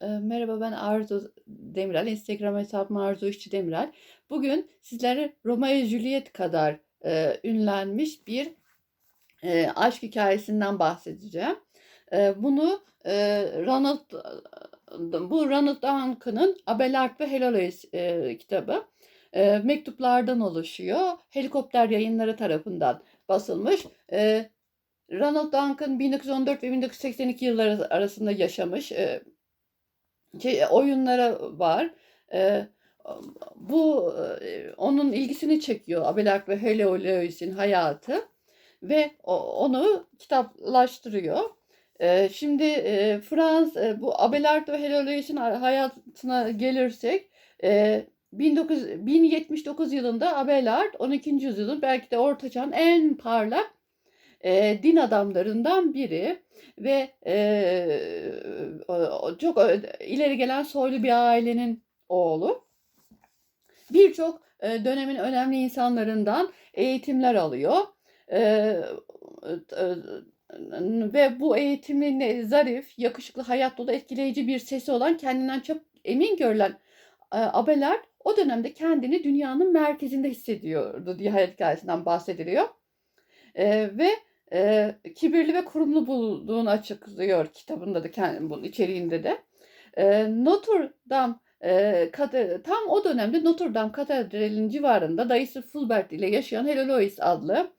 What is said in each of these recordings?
Merhaba ben Arzu Demirel. Instagram hesabım Arzu İşçi Demirel. Bugün sizlere Romeo ve Juliet kadar eee, ünlenmiş bir eee, aşk hikayesinden bahsedeceğim. Eee, bunu eee, Ronald bu Ronald Duncan'ın Abelard ve Heloise eee, kitabı. Eee, mektuplardan oluşuyor. Helikopter yayınları tarafından basılmış. Eee, Ronald Duncan 1914 ve 1982 yılları arasında yaşamış. Şey, oyunlara var. Eee, bu eee, onun ilgisini çekiyor Abelard ve Heloise'in hayatı ve o- onu kitaplaştırıyor. Eee, şimdi eee, Frans eee, bu Abelard ve Heloise'in hayatına gelirsek eee 19, 1079 yılında Abelard 12. yüzyılın belki de Orta Çağ'ın en parlak eee, din adamlarından biri ve o- çok ileri gelen soylu bir ailenin oğlu. Birçok eee, dönemin önemli insanlarından eğitimler alıyor. Eee, e, ve bu eğitimin zarif, yakışıklı, hayat dolu, etkileyici bir sesi olan kendinden çok emin görülen e, Abelard o dönemde kendini dünyanın merkezinde hissediyordu diye hayat hikayesinden bahsediliyor. Ve eee, kibirli ve kurumlu bulduğunu açıklıyor kitabında da kendi bunun içeriğinde de. Eee, Notre Dame eee, kate- tam o dönemde Notre Dame Katedrali'nin civarında dayısı Fulbert ile yaşayan Heloise adlı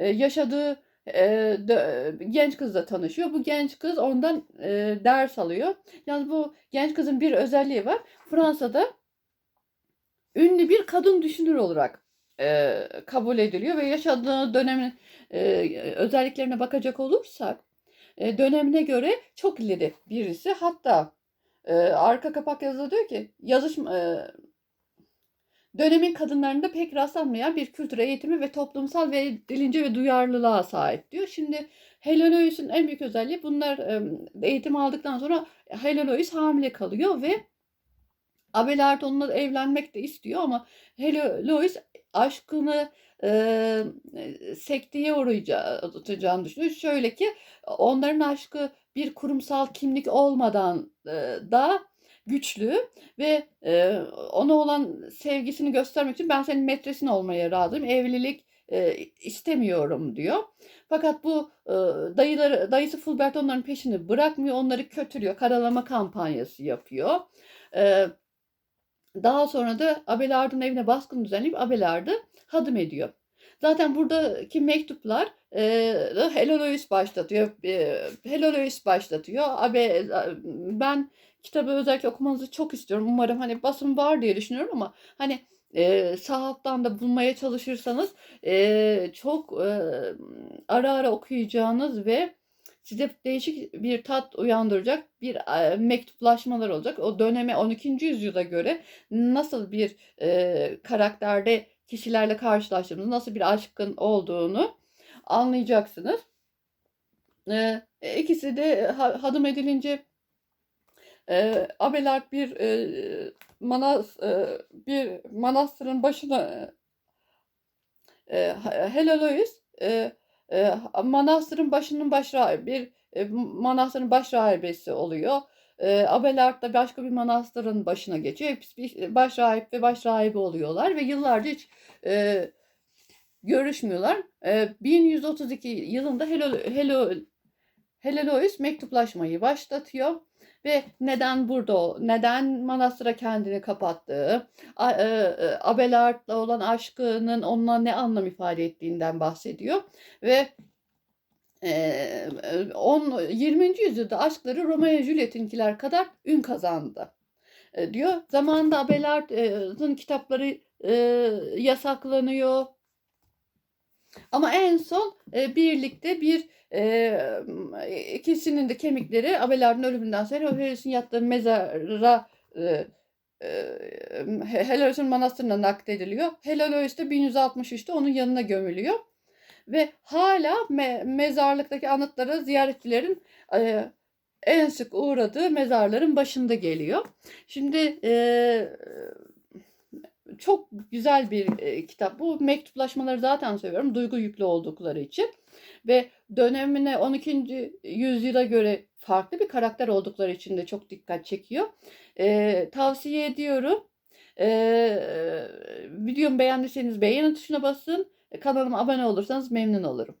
eee, yaşadığı eee, dö- genç kızla tanışıyor. Bu genç kız ondan eee, ders alıyor. Yalnız bu genç kızın bir özelliği var. Fransa'da ünlü bir kadın düşünür olarak eee, kabul ediliyor ve yaşadığı dönemin eee, özelliklerine bakacak olursak eee, dönemine göre çok ileri birisi. Hatta eee, arka kapak yazıda diyor ki yazışma eee, dönemin kadınlarında pek rastlanmayan bir kültür eğitimi ve toplumsal ve bilince ve duyarlılığa sahip diyor. Şimdi Heloise'in en büyük özelliği bunlar em, eğitim aldıktan sonra Heloise hamile kalıyor ve Abelard onunla evlenmek de istiyor ama Heloise aşkını e, sekteye uğrayacağını düşünüyor. Şöyle ki onların aşkı bir kurumsal kimlik olmadan e, da güçlü ve e, ona olan sevgisini göstermek için ben senin metresin olmaya razıyım. Evlilik e, istemiyorum diyor. Fakat bu e, dayıları, dayısı Fulbert onların peşini bırakmıyor. Onları kötülüyor. Karalama kampanyası yapıyor. E, daha sonra da Abelard'ın evine baskın düzenleyip Abelard'ı hadım ediyor. Zaten buradaki mektuplar e, Heloise başlatıyor. E, Heloise başlatıyor. Abe, ben kitabı özellikle okumanızı çok istiyorum. Umarım hani basın var diye düşünüyorum ama hani e, sahaftan da bulmaya çalışırsanız e, çok e, ara ara okuyacağınız ve size değişik bir tat uyandıracak bir e, mektuplaşmalar olacak. O döneme 12. yüzyıla göre nasıl bir e, karakterde kişilerle karşılaştığımız, nasıl bir aşkın olduğunu anlayacaksınız. E, ikisi de ha- hadım edilince e, Abelard bir e, manas e, bir manastırın başına e, Heloise e, e, manastırın başının baş bir e, manastırın baş rahibesi oluyor. E, Abelard da başka bir manastırın başına geçiyor. Hepsi bir baş rahip ve baş rahibi oluyorlar ve yıllarca hiç e, görüşmüyorlar. E, 1132 yılında Helo, Helo, Heloise mektuplaşmayı başlatıyor ve neden burada, neden manastıra kendini kapattığı, e, e, Abelard'la olan aşkının onunla ne anlam ifade ettiğinden bahsediyor ve e, on, 20. yüzyılda aşkları Romeo Juliet'inkiler kadar ün kazandı e, diyor. Zamanında Abelard'ın kitapları e, yasaklanıyor. Ama en son e, birlikte bir e, ikisinin de kemikleri Abelard'ın ölümünden sonra Helois'in yattığı mezara e, e, Helois'in manastırına naklediliyor. Helois de 1163'te onun yanına gömülüyor. Ve hala me- mezarlıktaki anıtları ziyaretçilerin e, en sık uğradığı mezarların başında geliyor. Şimdi e, çok güzel bir e, kitap. Bu mektuplaşmaları zaten seviyorum. Duygu yüklü oldukları için. Ve dönemine 12. yüzyıla göre farklı bir karakter oldukları için de çok dikkat çekiyor. Ee, tavsiye ediyorum. Ee, videomu beğendiyseniz beğeni tuşuna basın. Kanalıma abone olursanız memnun olurum.